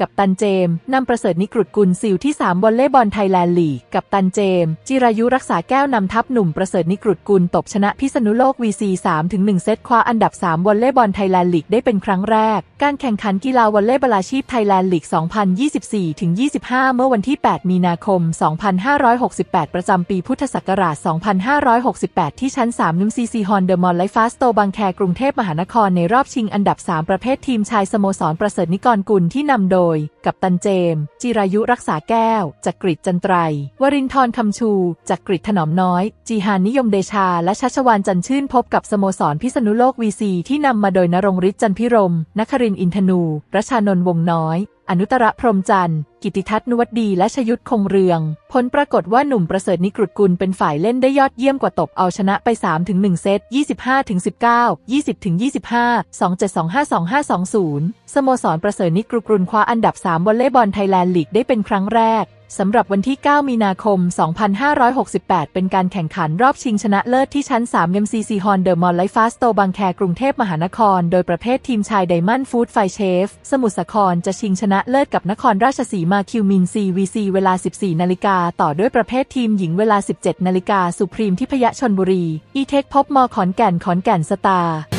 กับตันเจมนำประเสริฐนิกรุดกุลซิลที่ 3 วอลเลย์บอลไทยแลนด์ลีกกับตันเจม จิรายุรักษาแก้วนำทัพหนุ่มประเสริฐนิกรุดกุลตบชนะพิษณุโลก VC 3-1เซตคว้าอันดับ 3 วอลเลย์บอลไทยแลนด์ลีกได้เป็นครั้งแรก การแข่งขันกีฬาวอลเลย์บอลอาชีพไทยแลนด์ลีก 2024-25 เมื่อวันที่ 8 มีนาคม 2568 ประจำปีพุทธศักราช 2568 ที่ชั้น3นุมซีซีฮอนเดอะมอลไลฟาสโตบางแคกรุงเทพมหานครในรอบชิงอันดับ 3 ประเภททีมชายสโมสรประเสริฐนิกรกุลที่นำโดยกับตันเจม จิรายุรักษาแก้ว จักริดจันไตร วรินทร์คำชู จักริดถนอมน้อย จีฮานนิยมเดชา และชัชวานจันชื่นพบกับสโมสรพิษณุโลกวีซีที่นำมาโดยนรงฤทธิ์จันพิรมนครินอินทนู รัชานนท์วงน้อย อนุตระพรมจันทร์ กิติทัศนวดดี และชยุทธคงเรือง ผลปรากฏว่าหนุ่มประเสริฐนิกรุตกุลเป็นฝ่ายเล่นได้ยอดเยี่ยมกว่าตบเอาชนะไป 3-1 เซต 25-19 20-25 27252520 สโมสรประเสริฐนิกรุดกุลคว้าอันดับ 3 วอลเลย์บอลไทยแลนด์ลีกได้เป็นครั้งแรก สำหรับวันที่ 9 มีนาคม 2568 เป็นการแข่งขันรอบชิงชนะเลิศที่ชั้น 3 MCC ฮอนเดอะมอลไลฟาสโตบางแคกรุงเทพมหานคร โดยประเภททีมชายไดมอนด์ฟู้ดไฟเชฟ สมุทรสาครจะชิงชนะเลิศกับนครราชสีมาคิวมินซีวีซีเวลา 14 นาฬิกา ต่อด้วยประเภททีมหญิงเวลา 17 นาฬิกาสุพรีมทิพยชนบุรี อีเทคพบมขอนแก่นขอนแก่นสตาร์